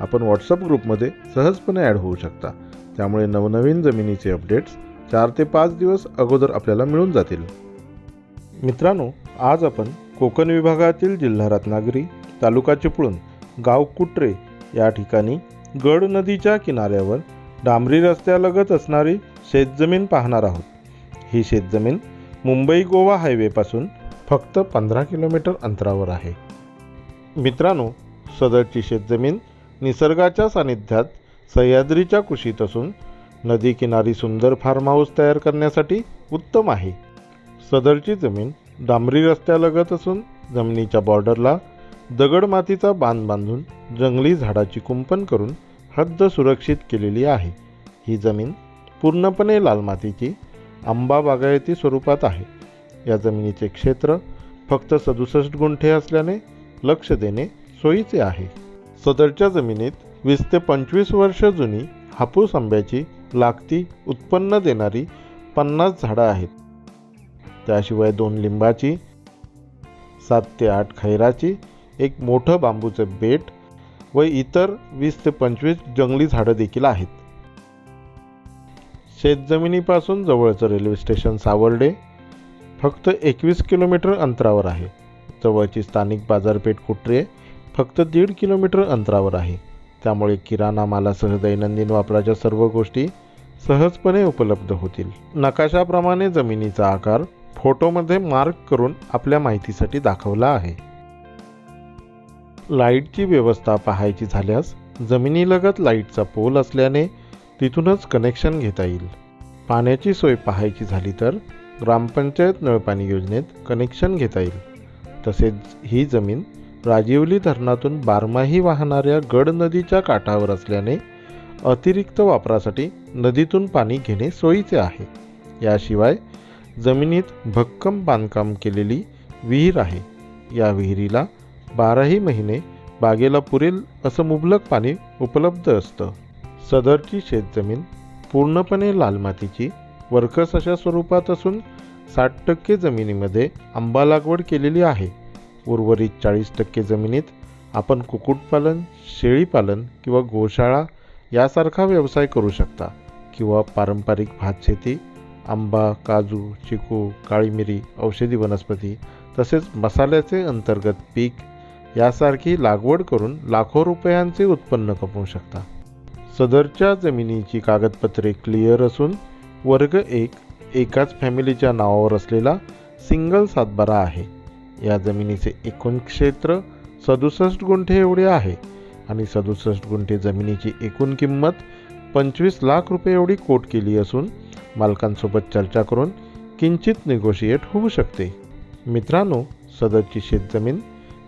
आपण व्हॉट्सअप ग्रुपमध्ये सहजपणे ॲड होऊ शकता. त्यामुळे नवनवीन जमिनीचे अपडेट्स चार ते पाच दिवस अगोदर आपल्याला मिळून जातील. मित्रांनो आज आपण कोकण विभागातील जिल्हा रत्नागिरी तालुका चिपळूण गाव कुट्रे या ठिकाणी गड नदीच्या किनाऱ्यावर डांबरी रस्त्यालगत असणारी शेतजमीन पाहणार आहोत. ही शेतजमीन मुंबई गोवा हायवेपासून फक्त पंधरा किलोमीटर अंतरावर आहे. मित्रांनो सदरची शेतजमीन निसर्गाच्या सानिध्यात सह्याद्रीच्या कुशीत असून नदीकिनारी सुंदर फार्म हाऊस तयार करण्यासाठी उत्तम आहे. सदरची जमीन डांबरी रस्त्यालगत असून जमिनीच्या बॉर्डरला दगडमातीचा बांध बांधून जंगली झाडाची कुंपण करून हद्द सुरक्षित केलेली आहे. ही जमीन पूर्णपणे लाल मातीची आंबा बागायती स्वरूपात आहे. या जमिनीचे क्षेत्र फक्त सदुसष्ट गुंठे असल्याने लक्ष देणे सोयीचे आहे. सदरच्या जमिनीत वीस ते पंचवीस वर्ष जुनी हापूस आंब्याची लागती उत्पन्न देणारी पन्नास झाडं आहेत. त्याशिवाय दोन लिंबाची सात ते आठ खैराची एक मोठं बांबूचं बेट व इतर वीस ते पंचवीस जंगली झाडं देखील आहेत. शेतजमिनीपासून जवळचं रेल्वे स्टेशन सावर्डे फक्त एकवीस किलोमीटर अंतरावर आहे. जवळची स्थानिक बाजारपेठ कुट्रे फक्त दीड किलोमीटर अंतरावर आहे. त्यामुळे किराणा मालासह दैनंदिन वापराच्या सर्व गोष्टी सहजपणे उपलब्ध होतील. नकाशाप्रमाणे जमिनीचा आकार फोटोमध्ये मार्क करून आपल्या माहितीसाठी दाखवला आहे. लाईटची व्यवस्था पाहायची झाल्यास जमिनीलगत लाईटचा पोल असल्याने तिथूनच कनेक्शन घेता येईल. पाण्याची सोय पाहायची झाली तर ग्रामपंचायत नळपाणी योजनेत कनेक्शन घेता येईल. तसेच ही जमीन राजिवली धरणातून बारमाही वाहणाऱ्या गड नदीच्या काठावर असल्याने अतिरिक्त वापरासाठी नदीतून पाणी घेणे सोयीचे आहे. याशिवाय जमिनीत भक्कम बांधकाम केलेली विहीर आहे. या विहिरीला बाराही महिने बागेला पुरेल असं मुबलक पाणी उपलब्ध असतं. सदरची शेतजमीन पूर्णपणे लाल मातीची वर्कस अशा स्वरूपात असून साठ टक्के जमिनीमध्ये आंबा लागवड केलेली आहे. उर्वरित चाळीस टक्के जमिनीत आपण कुक्कुटपालन शेळीपालन किंवा गोशाळा यासारखा व्यवसाय करू शकता किंवा पारंपरिक भातशेती आंबा काजू चिकू काळी मिरी औषधी वनस्पती तसेच मसाल्याचे अंतर्गत पीक यासारखी लागवड करून लाखो रुपयांचे उत्पन्न कमवू शकता. सदरच्या जमिनीची कागदपत्रे क्लिअर असून वर्ग एक एकाच फॅमिलीच्या नावावर असलेला सिंगल सातबारा आहे. या जमिनीचे एकूण क्षेत्र सदुसष्ट गुंठे एवढे आहे आणि सदुसष्ट गुंठे जमिनीची एकूण किंमत पंचवीस लाख रुपये एवढी कोट केली असून मालकांसोबत चर्चा करून किंचित निगोशिएट होऊ शकते. मित्रांनो सदरची शेतजमीन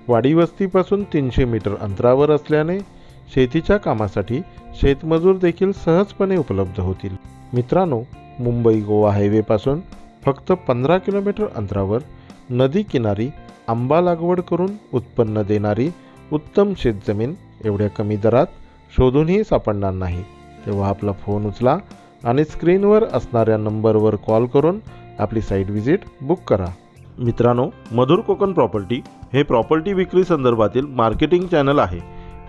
वाडीवस्तीपासून तीनशे मीटर अंतरावर असल्याने शेतीच्या कामासाठी शेतमजूर देखील सहजपणे उपलब्ध होतील. मित्रांनो मुंबई गोवा हायवेपासून फक्त पंधरा किलोमीटर अंतरावर नदी किनारी आंबा लागवड करून उत्पन्न देणारी उत्तम शेतजमीन एवढ्या कमी दरात शोधूनही सापडणार नाही. तेव्हा आपला फोन उचला आणि स्क्रीनवर असणाऱ्या नंबरवर कॉल करून आपली साईट व्हिजिट बुक करा. मित्रांनो मधुर कोकण प्रॉपर्टी हे प्रॉपर्टी विक्री संदर्भातील मार्केटिंग चॅनल आहे.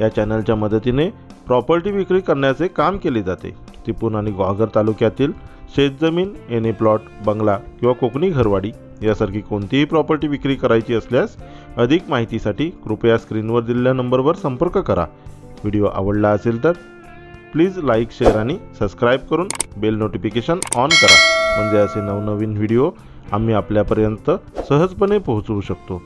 या चॅनलच्या मदतीने प्रॉपर्टी विक्री करण्याचे काम केले जाते. तिपून आणि ग्वागर तालुक्यातील शेतजमीन एने प्लॉट बंगला किंवा कोकणी घरवाडी यासारखी कोणतीही प्रॉपर्टी विक्री करायची असल्यास अधिक माहितीसाठी कृपया स्क्रीनवर दिलेल्या नंबरवर संपर्क करा. व्हिडिओ आवडला असेल तर प्लीज लाईक शेअर आणि सबस्क्राईब करून बेल नोटिफिकेशन ऑन करा. म्हणजे असे नवनवीन व्हिडिओ आम्ही आपल्यापर्यंत सहजपणे पोहोचवू शकतो.